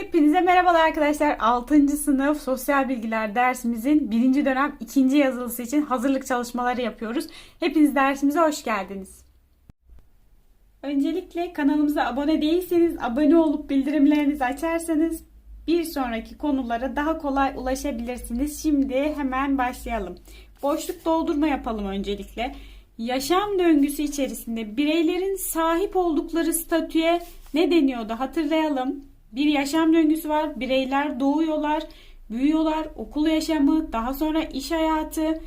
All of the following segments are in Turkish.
Hepinize merhabalar arkadaşlar. 6. sınıf sosyal bilgiler dersimizin 1. dönem 2. yazılısı için hazırlık çalışmaları yapıyoruz. Hepiniz dersimize hoş geldiniz. Öncelikle kanalımıza abone değilseniz abone olup bildirimlerinizi açarsanız bir sonraki konulara daha kolay ulaşabilirsiniz. Şimdi hemen başlayalım. Boşluk doldurma yapalım öncelikle. Yaşam döngüsü içerisinde bireylerin sahip oldukları statüye ne deniyordu hatırlayalım. Bir yaşam döngüsü var. Bireyler doğuyorlar, büyüyorlar, okul yaşamı, daha sonra iş hayatı,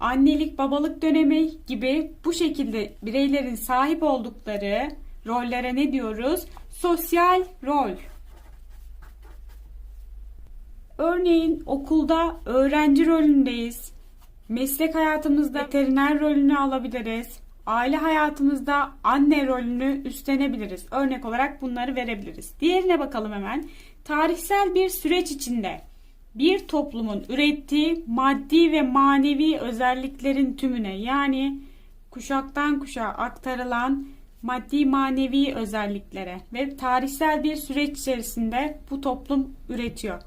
annelik, babalık dönemi gibi bu şekilde bireylerin sahip oldukları rollere ne diyoruz? Sosyal rol. Örneğin okulda öğrenci rolündeyiz. Meslek hayatımızda veteriner rolünü alabiliriz. Aile hayatımızda anne rolünü üstlenebiliriz. Örnek olarak bunları verebiliriz. Diğerine bakalım hemen. Tarihsel bir süreç içinde bir toplumun ürettiği maddi ve manevi özelliklerin tümüne yani kuşaktan kuşağa aktarılan maddi manevi özelliklere ve tarihsel bir süreç içerisinde bu toplum üretiyor.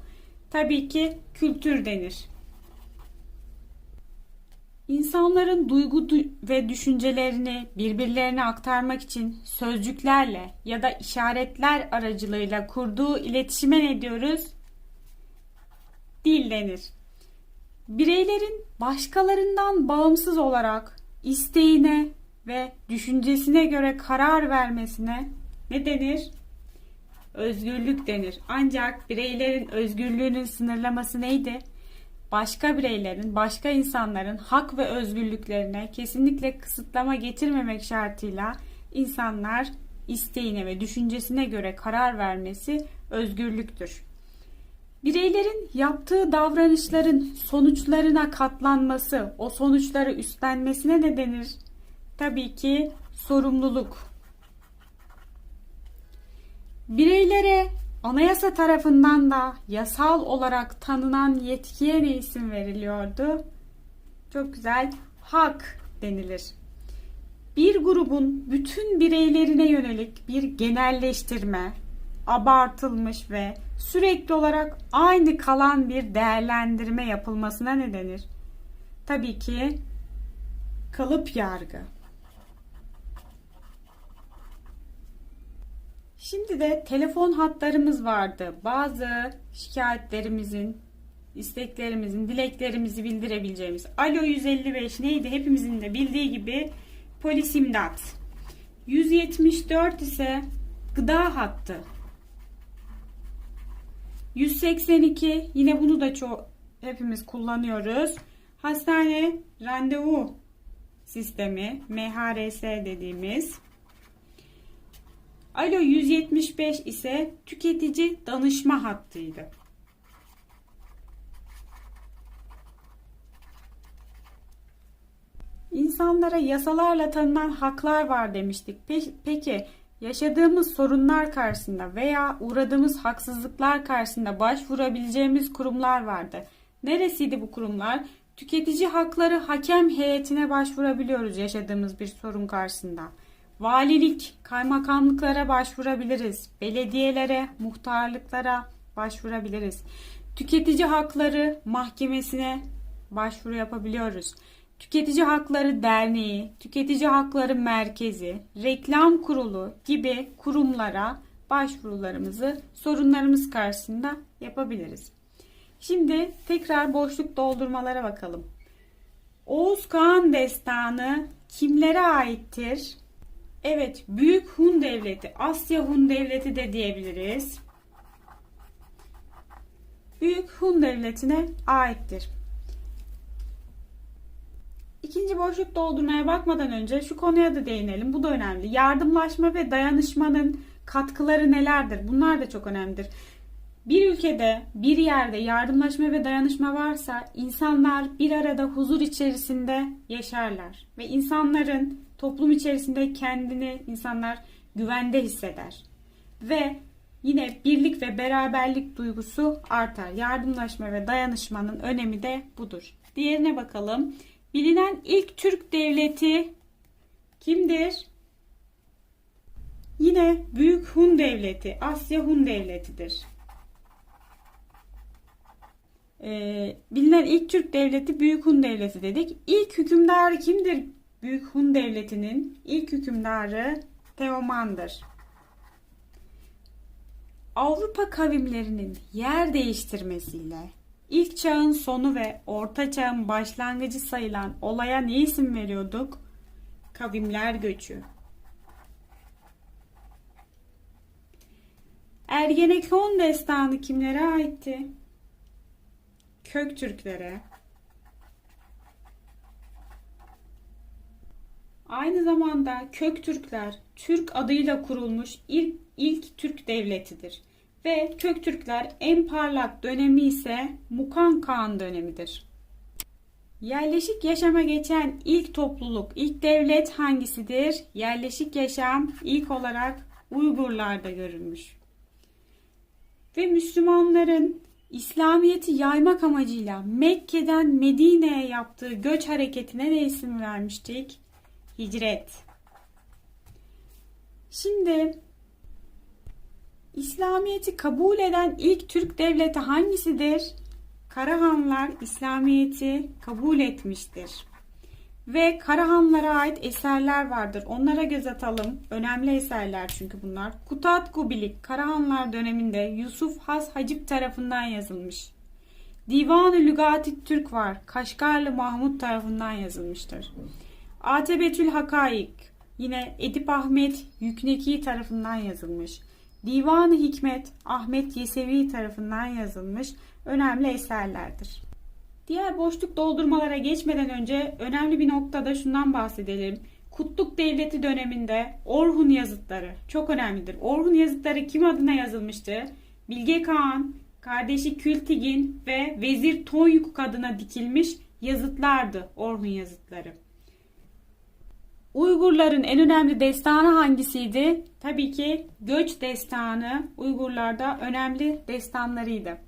Tabii ki kültür denir. İnsanların duygu du- ve düşüncelerini birbirlerine aktarmak için sözcüklerle ya da işaretler aracılığıyla kurduğu iletişime ne diyoruz? Dil denir. Bireylerin başkalarından bağımsız olarak isteğine ve düşüncesine göre karar vermesine ne denir? Özgürlük denir. Ancak bireylerin özgürlüğünün sınırlaması neydi? Başka bireylerin, başka insanların hak ve özgürlüklerine kesinlikle kısıtlama getirmemek şartıyla insanlar isteğine ve düşüncesine göre karar vermesi özgürlüktür. Bireylerin yaptığı davranışların sonuçlarına katlanması, o sonuçları üstlenmesine ne denir? Tabii ki sorumluluk. Bireylere Anayasa tarafından da yasal olarak tanınan yetkiye ne isim veriliyordu? Çok güzel. Hak denilir. Bir grubun bütün bireylerine yönelik bir genelleştirme, abartılmış ve sürekli olarak aynı kalan bir değerlendirme yapılmasına ne denir? Tabii ki kalıp yargı. Şimdi de telefon hatlarımız vardı. Bazı şikayetlerimizin, isteklerimizin, dileklerimizi bildirebileceğimiz. Alo 155 neydi? Hepimizin de bildiği gibi polis imdat. 174 ise gıda hattı. 182 yine bunu da çok hepimiz kullanıyoruz. Hastane randevu sistemi MHRS dediğimiz. Alo 175 ise tüketici danışma hattıydı. İnsanlara yasalarla tanınan haklar var demiştik. Peki yaşadığımız sorunlar karşısında veya uğradığımız haksızlıklar karşısında başvurabileceğimiz kurumlar vardı. Neresiydi bu kurumlar? Tüketici hakları hakem heyetine başvurabiliyoruz yaşadığımız bir sorun karşısında. Valilik, kaymakamlıklara başvurabiliriz. Belediyelere, muhtarlıklara başvurabiliriz. Tüketici hakları mahkemesine başvuru yapabiliyoruz. Tüketici Hakları Derneği, Tüketici Hakları Merkezi, Reklam Kurulu gibi kurumlara başvurularımızı sorunlarımız karşısında yapabiliriz. Şimdi tekrar boşluk doldurmalara bakalım. Oğuz Kağan Destanı kimlere aittir? Evet, Büyük Hun Devleti, Asya Hun Devleti de diyebiliriz. Büyük Hun Devleti'ne aittir. İkinci boşluk doldurmaya bakmadan önce şu konuya da değinelim. Bu da önemli. Yardımlaşma ve dayanışmanın katkıları nelerdir? Bunlar da çok önemlidir. Bir ülkede, bir yerde yardımlaşma ve dayanışma varsa insanlar bir arada huzur içerisinde yaşarlar ve insanların toplum içerisinde kendini insanlar güvende hisseder. Ve yine birlik ve beraberlik duygusu artar. Yardımlaşma ve dayanışmanın önemi de budur. Diğerine bakalım. Bilinen ilk Türk devleti kimdir? Yine Büyük Hun Devleti, Asya Hun Devleti'dir. Ee, bilinen ilk Türk devleti Büyük Hun Devleti dedik. İlk hükümdarı kimdir? Büyük Hun Devleti'nin ilk hükümdarı Teoman'dır. Avrupa kavimlerinin yer değiştirmesiyle ilk çağın sonu ve orta çağın başlangıcı sayılan olaya ne isim veriyorduk? Kavimler göçü. Ergenekon destanı kimlere aitti? Köktürklere. Aynı zamanda Köktürkler Türk adıyla kurulmuş ilk, ilk Türk devletidir. Ve Köktürkler en parlak dönemi ise Mukan Kağan dönemidir. Yerleşik yaşama geçen ilk topluluk, ilk devlet hangisidir? Yerleşik yaşam ilk olarak Uygurlarda görülmüş. Ve Müslümanların İslamiyet'i yaymak amacıyla Mekke'den Medine'ye yaptığı göç hareketine ne isim vermiştik? Hicret. Şimdi İslamiyet'i kabul eden ilk Türk devleti hangisidir? Karahanlar İslamiyet'i kabul etmiştir. Ve Karahanlara ait eserler vardır. Onlara göz atalım. Önemli eserler çünkü bunlar. Kutat Kubilik Karahanlar döneminde Yusuf Has Hacip tarafından yazılmış. Divan-ı Lügati Türk var. Kaşgarlı Mahmut tarafından yazılmıştır. Atebetül Hakaik yine Edip Ahmet Yükneki tarafından yazılmış. Divan-ı Hikmet Ahmet Yesevi tarafından yazılmış önemli eserlerdir. Diğer boşluk doldurmalara geçmeden önce önemli bir noktada şundan bahsedelim. Kutluk Devleti döneminde Orhun yazıtları çok önemlidir. Orhun yazıtları kim adına yazılmıştı? Bilge Kağan, kardeşi Kültigin ve Vezir Tonyuk adına dikilmiş yazıtlardı Orhun yazıtları. Uygurların en önemli destanı hangisiydi? Tabii ki Göç Destanı Uygurlarda önemli destanlarıydı.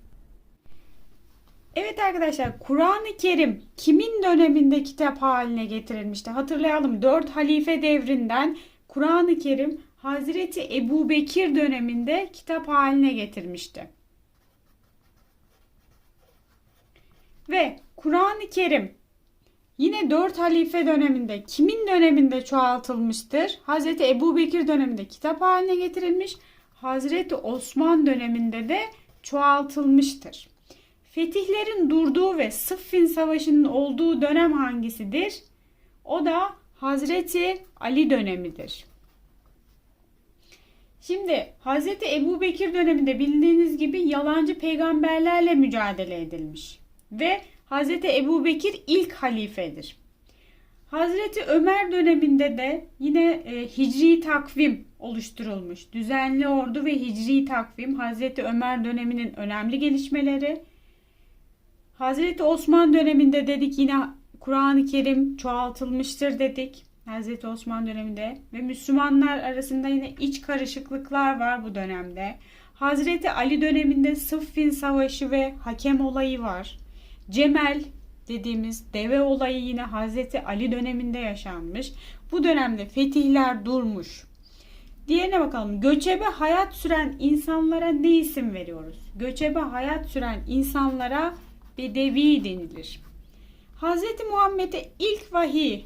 Evet arkadaşlar Kur'an-ı Kerim kimin döneminde kitap haline getirilmişti? Hatırlayalım 4 halife devrinden Kur'an-ı Kerim Hazreti Ebu Bekir döneminde kitap haline getirmişti. Ve Kur'an-ı Kerim yine 4 halife döneminde kimin döneminde çoğaltılmıştır? Hazreti Ebu Bekir döneminde kitap haline getirilmiş. Hazreti Osman döneminde de çoğaltılmıştır. Fetihlerin durduğu ve Sıffin Savaşı'nın olduğu dönem hangisidir? O da Hazreti Ali dönemidir. Şimdi Hazreti Ebu Bekir döneminde bildiğiniz gibi yalancı peygamberlerle mücadele edilmiş. Ve Hazreti Ebu Bekir ilk halifedir. Hazreti Ömer döneminde de yine e, hicri takvim oluşturulmuş. Düzenli ordu ve hicri takvim Hazreti Ömer döneminin önemli gelişmeleri. Hazreti Osman döneminde dedik yine Kur'an-ı Kerim çoğaltılmıştır dedik. Hazreti Osman döneminde ve Müslümanlar arasında yine iç karışıklıklar var bu dönemde. Hazreti Ali döneminde Sıffin Savaşı ve hakem olayı var. Cemel dediğimiz deve olayı yine Hazreti Ali döneminde yaşanmış. Bu dönemde fetihler durmuş. Diğerine bakalım. Göçebe hayat süren insanlara ne isim veriyoruz? Göçebe hayat süren insanlara Bedevi denilir. Hazreti Muhammed'e ilk vahiy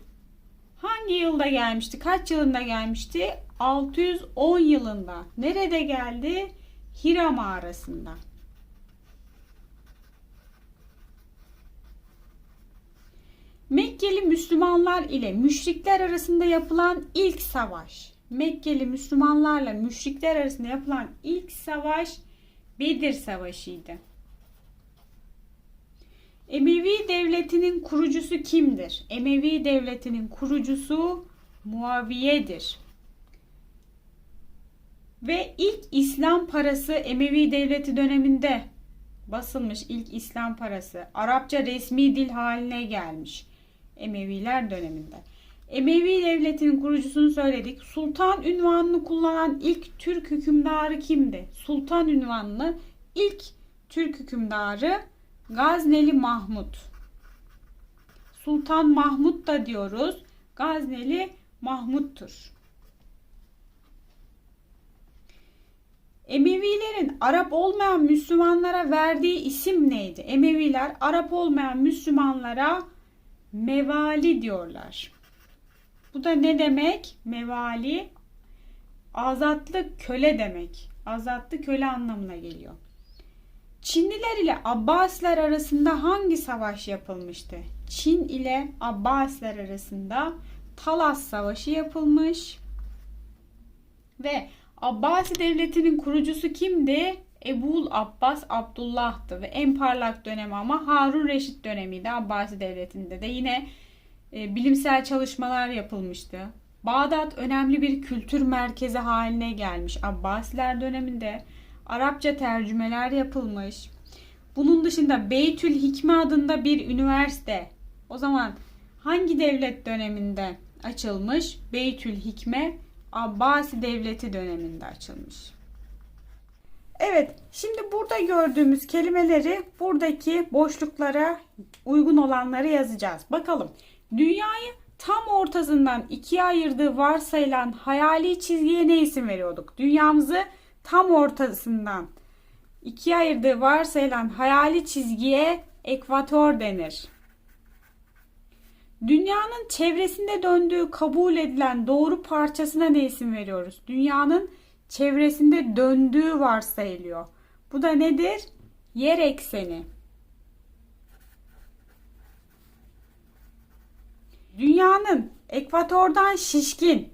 hangi yılda gelmişti? Kaç yılında gelmişti? 610 yılında. Nerede geldi? Hira mağarasında. Mekkeli Müslümanlar ile müşrikler arasında yapılan ilk savaş. Mekkeli Müslümanlarla müşrikler arasında yapılan ilk savaş Bedir Savaşı'ydı. Emevi devletinin kurucusu kimdir? Emevi devletinin kurucusu Muaviye'dir. Ve ilk İslam parası Emevi devleti döneminde basılmış ilk İslam parası Arapça resmi dil haline gelmiş Emeviler döneminde. Emevi devletinin kurucusunu söyledik. Sultan ünvanını kullanan ilk Türk hükümdarı kimdi? Sultan ünvanını ilk Türk hükümdarı Gazneli Mahmut. Sultan Mahmut da diyoruz. Gazneli Mahmut'tur. Emevilerin Arap olmayan Müslümanlara verdiği isim neydi? Emeviler Arap olmayan Müslümanlara mevali diyorlar. Bu da ne demek? Mevali azatlı köle demek. Azatlı köle anlamına geliyor. Çinliler ile Abbasiler arasında hangi savaş yapılmıştı? Çin ile Abbasiler arasında Talas Savaşı yapılmış. Ve Abbasi devletinin kurucusu kimdi? Ebul Abbas Abdullah'tı ve en parlak dönemi ama Harun Reşit dönemiydi Abbasi devletinde de yine e, bilimsel çalışmalar yapılmıştı. Bağdat önemli bir kültür merkezi haline gelmiş Abbasiler döneminde. Arapça tercümeler yapılmış. Bunun dışında Beytül Hikme adında bir üniversite. O zaman hangi devlet döneminde açılmış? Beytül Hikme Abbasi devleti döneminde açılmış. Evet, şimdi burada gördüğümüz kelimeleri buradaki boşluklara uygun olanları yazacağız. Bakalım. Dünyayı tam ortasından ikiye ayırdığı varsayılan hayali çizgiye ne isim veriyorduk? Dünyamızı tam ortasından ikiye ayırdığı varsayılan hayali çizgiye ekvator denir. Dünyanın çevresinde döndüğü kabul edilen doğru parçasına ne isim veriyoruz? Dünyanın çevresinde döndüğü varsayılıyor. Bu da nedir? Yer ekseni. Dünyanın ekvatordan şişkin,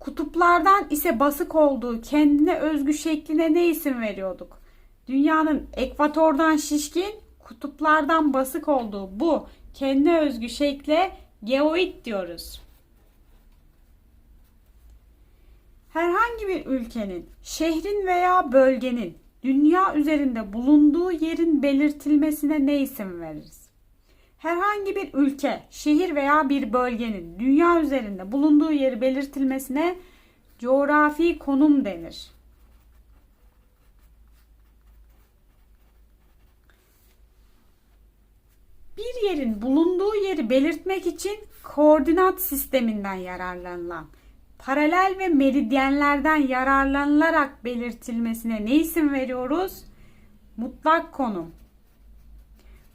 kutuplardan ise basık olduğu kendine özgü şekline ne isim veriyorduk? Dünyanın ekvatordan şişkin, kutuplardan basık olduğu bu kendine özgü şekle geoid diyoruz. Herhangi bir ülkenin, şehrin veya bölgenin dünya üzerinde bulunduğu yerin belirtilmesine ne isim veririz? Herhangi bir ülke, şehir veya bir bölgenin dünya üzerinde bulunduğu yeri belirtilmesine coğrafi konum denir. Bir yerin bulunduğu yeri belirtmek için koordinat sisteminden yararlanılan paralel ve meridyenlerden yararlanılarak belirtilmesine ne isim veriyoruz? Mutlak konum.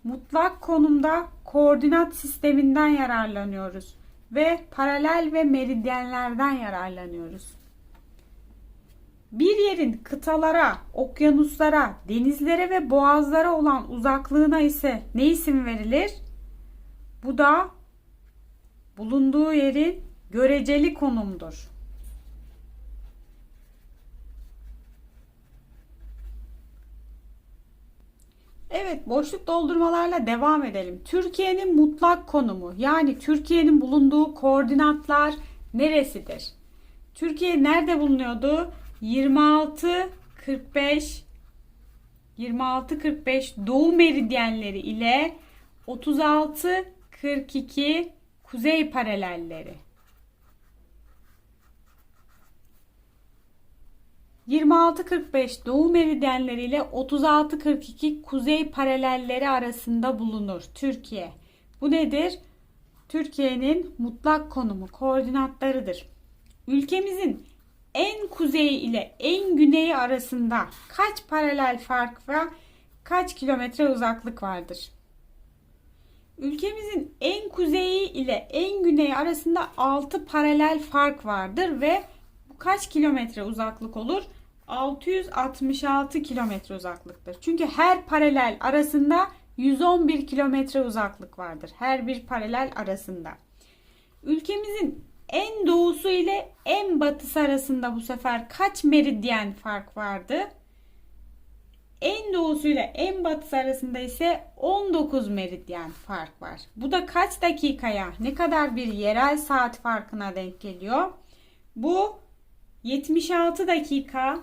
Mutlak konumda koordinat sisteminden yararlanıyoruz ve paralel ve meridyenlerden yararlanıyoruz. Bir yerin kıtalara, okyanuslara, denizlere ve boğazlara olan uzaklığına ise ne isim verilir? Bu da bulunduğu yerin göreceli konumdur. Evet, boşluk doldurmalarla devam edelim. Türkiye'nin mutlak konumu yani Türkiye'nin bulunduğu koordinatlar neresidir? Türkiye nerede bulunuyordu? 26 45 26 45 doğu meridyenleri ile 36 42 kuzey paralelleri. 26-45 doğu meridyenleri ile 36-42 kuzey paralelleri arasında bulunur Türkiye. Bu nedir? Türkiye'nin mutlak konumu, koordinatlarıdır. Ülkemizin en kuzeyi ile en güneyi arasında kaç paralel fark ve kaç kilometre uzaklık vardır? Ülkemizin en kuzeyi ile en güneyi arasında 6 paralel fark vardır ve bu kaç kilometre uzaklık olur? 666 kilometre uzaklıktır. Çünkü her paralel arasında 111 kilometre uzaklık vardır. Her bir paralel arasında. Ülkemizin en doğusu ile en batısı arasında bu sefer kaç meridyen fark vardı? En doğusu ile en batısı arasında ise 19 meridyen fark var. Bu da kaç dakikaya, ne kadar bir yerel saat farkına denk geliyor? Bu 76 dakika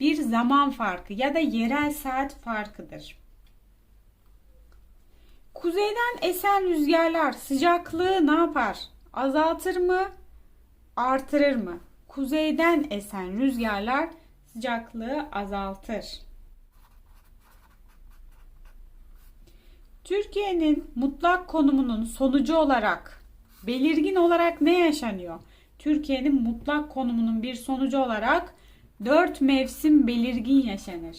bir zaman farkı ya da yerel saat farkıdır. Kuzeyden esen rüzgarlar sıcaklığı ne yapar? Azaltır mı? Artırır mı? Kuzeyden esen rüzgarlar sıcaklığı azaltır. Türkiye'nin mutlak konumunun sonucu olarak belirgin olarak ne yaşanıyor? Türkiye'nin mutlak konumunun bir sonucu olarak Dört mevsim belirgin yaşanır.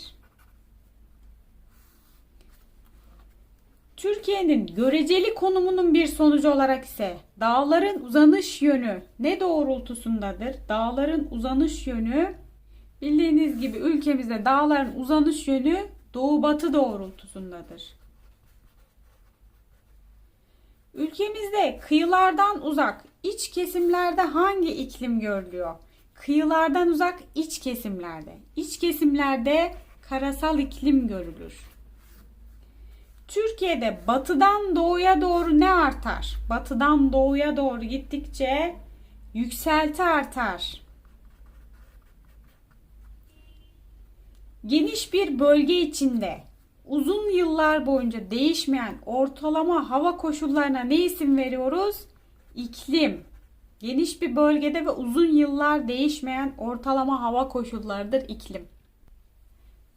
Türkiye'nin göreceli konumunun bir sonucu olarak ise dağların uzanış yönü ne doğrultusundadır? Dağların uzanış yönü bildiğiniz gibi ülkemizde dağların uzanış yönü doğu batı doğrultusundadır. Ülkemizde kıyılardan uzak iç kesimlerde hangi iklim görülüyor? Kıyılardan uzak iç kesimlerde. İç kesimlerde karasal iklim görülür. Türkiye'de batıdan doğuya doğru ne artar? Batıdan doğuya doğru gittikçe yükselti artar. Geniş bir bölge içinde uzun yıllar boyunca değişmeyen ortalama hava koşullarına ne isim veriyoruz? İklim. Geniş bir bölgede ve uzun yıllar değişmeyen ortalama hava koşullarıdır iklim.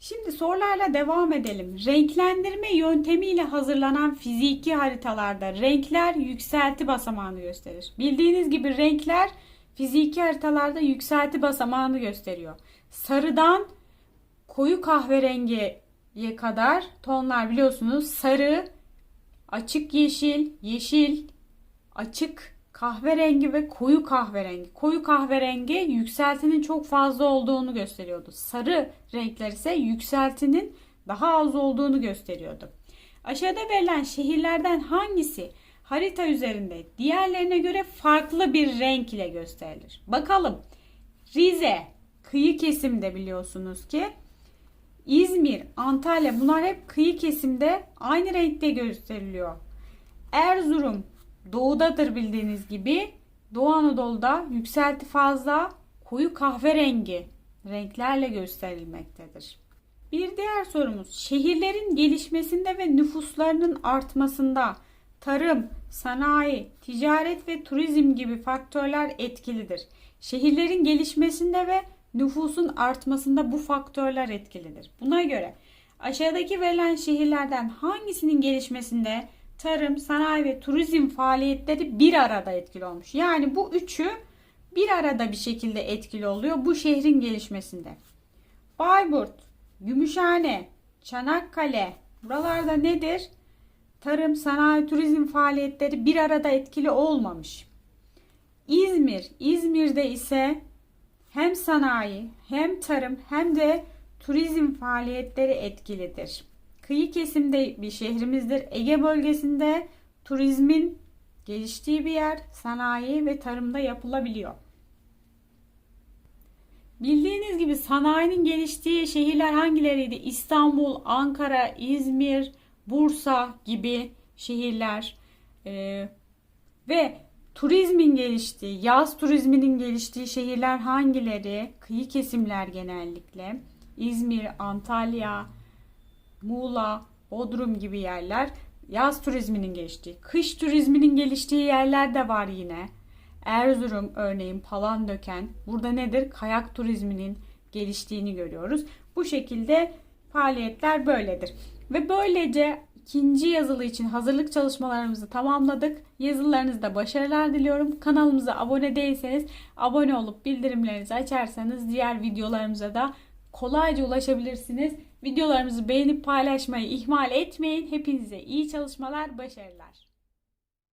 Şimdi sorularla devam edelim. Renklendirme yöntemiyle hazırlanan fiziki haritalarda renkler yükselti basamağını gösterir. Bildiğiniz gibi renkler fiziki haritalarda yükselti basamağını gösteriyor. Sarıdan koyu kahverengiye kadar tonlar biliyorsunuz. Sarı, açık yeşil, yeşil, açık kahverengi ve koyu kahverengi. Koyu kahverengi yükseltinin çok fazla olduğunu gösteriyordu. Sarı renkler ise yükseltinin daha az olduğunu gösteriyordu. Aşağıda verilen şehirlerden hangisi harita üzerinde diğerlerine göre farklı bir renk ile gösterilir? Bakalım. Rize kıyı kesimde biliyorsunuz ki İzmir, Antalya bunlar hep kıyı kesimde aynı renkte gösteriliyor. Erzurum doğudadır bildiğiniz gibi. Doğu Anadolu'da yükselti fazla koyu kahverengi renklerle gösterilmektedir. Bir diğer sorumuz şehirlerin gelişmesinde ve nüfuslarının artmasında tarım, sanayi, ticaret ve turizm gibi faktörler etkilidir. Şehirlerin gelişmesinde ve nüfusun artmasında bu faktörler etkilidir. Buna göre aşağıdaki verilen şehirlerden hangisinin gelişmesinde tarım, sanayi ve turizm faaliyetleri bir arada etkili olmuş. Yani bu üçü bir arada bir şekilde etkili oluyor bu şehrin gelişmesinde. Bayburt, Gümüşhane, Çanakkale buralarda nedir? Tarım, sanayi, turizm faaliyetleri bir arada etkili olmamış. İzmir, İzmir'de ise hem sanayi, hem tarım, hem de turizm faaliyetleri etkilidir. Kıyı kesimde bir şehrimizdir. Ege bölgesinde turizmin geliştiği bir yer, sanayi ve tarımda yapılabiliyor. Bildiğiniz gibi sanayinin geliştiği şehirler hangileriydi? İstanbul, Ankara, İzmir, Bursa gibi şehirler ee, ve turizmin geliştiği, yaz turizminin geliştiği şehirler hangileri? Kıyı kesimler genellikle. İzmir, Antalya, Muğla, Bodrum gibi yerler yaz turizminin geliştiği, kış turizminin geliştiği yerler de var yine. Erzurum örneğin Palandöken burada nedir? Kayak turizminin geliştiğini görüyoruz. Bu şekilde faaliyetler böyledir. Ve böylece ikinci yazılı için hazırlık çalışmalarımızı tamamladık. Yazılarınızda başarılar diliyorum. Kanalımıza abone değilseniz abone olup bildirimlerinizi açarsanız diğer videolarımıza da kolayca ulaşabilirsiniz. Videolarımızı beğenip paylaşmayı ihmal etmeyin. Hepinize iyi çalışmalar, başarılar.